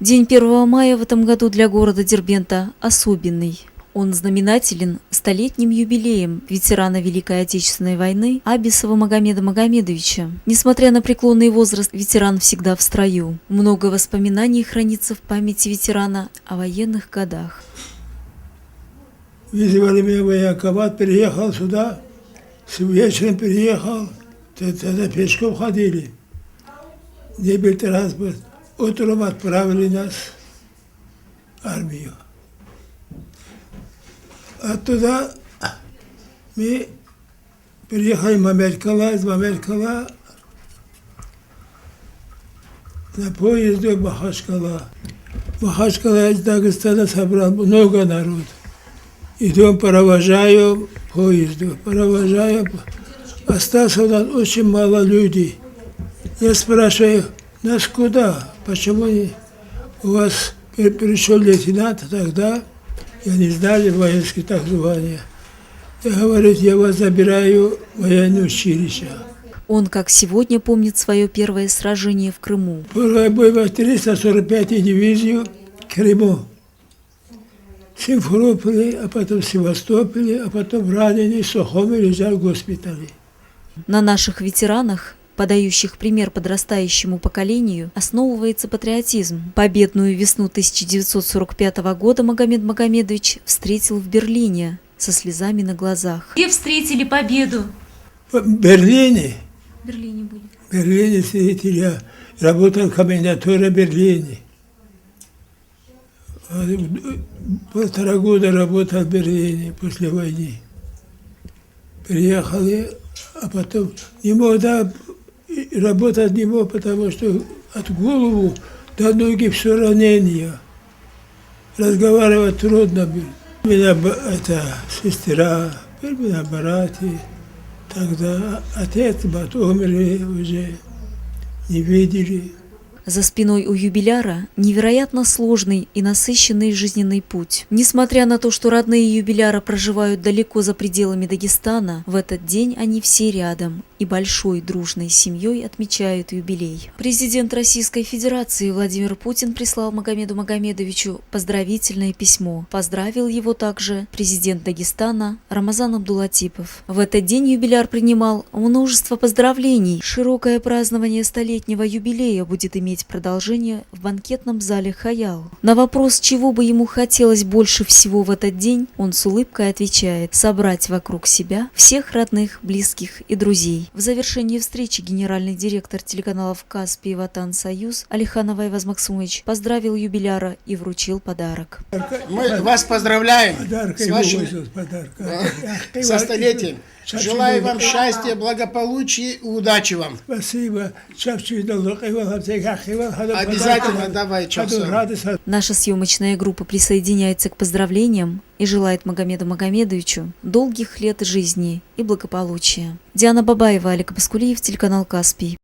День 1 мая в этом году для города Дербента особенный. Он знаменателен столетним юбилеем ветерана Великой Отечественной войны Абисова Магомеда Магомедовича. Несмотря на преклонный возраст, ветеран всегда в строю. Много воспоминаний хранится в памяти ветерана о военных годах. Вызвали меня военкомат, переехал сюда, с вечером переехал, тогда пешком ходили. Не был транспорт. Утром отправили нас в армию. Оттуда мы приехали в Мамеркала, из Мамеркала на поезде в Махачкала. Махачкала из Дагестана собрал много народу. Идем, провожаем поезду, провожаем. Осталось у нас очень мало людей. Я спрашиваю, нас куда? Почему не? у вас при- пришел лейтенант тогда, я не знали воинские так звания. Я говорю, я вас забираю в военное училище. Он, как сегодня, помнит свое первое сражение в Крыму. Первый бой в 345-й дивизию Крыму. Симферополе, а потом Севастополе, а потом раненый Сухом лежал в госпитале. На наших ветеранах, подающих пример подрастающему поколению, основывается патриотизм. Победную весну 1945 года Магомед Магомедович встретил в Берлине со слезами на глазах. Где встретили победу? В Берлине, В Берлине были. в Берлине встретил я, работал в комендатуре Берлине. Полтора года работал в Берлине после войны. Приехали, а потом не мог да, и работать не мог, потому что от голову до ноги все ранение. Разговаривать трудно было. Меня это сестра, у меня братья. Тогда отец, мать умерли уже, не видели. За спиной у юбиляра невероятно сложный и насыщенный жизненный путь. Несмотря на то, что родные юбиляра проживают далеко за пределами Дагестана, в этот день они все рядом и большой дружной семьей отмечают юбилей. Президент Российской Федерации Владимир Путин прислал Магомеду Магомедовичу поздравительное письмо. Поздравил его также президент Дагестана Рамазан Абдулатипов. В этот день юбиляр принимал множество поздравлений. Широкое празднование столетнего юбилея будет иметь продолжение в банкетном зале «Хаял». На вопрос, чего бы ему хотелось больше всего в этот день, он с улыбкой отвечает «собрать вокруг себя всех родных, близких и друзей». В завершении встречи генеральный директор телеканалов «Каспий» и «Ватан Союз» Алихан Айваз Максумович поздравил юбиляра и вручил подарок. Мы вас поздравляем Подарка с вашим столетием. Желаю вам счастья, благополучия и удачи вам. Спасибо. Обязательно давай, радость, Наша съемочная группа присоединяется к поздравлениям и желает Магомеду Магомедовичу долгих лет жизни и благополучия. Диана Бабаева, Олег Баскулиев, телеканал «Каспий».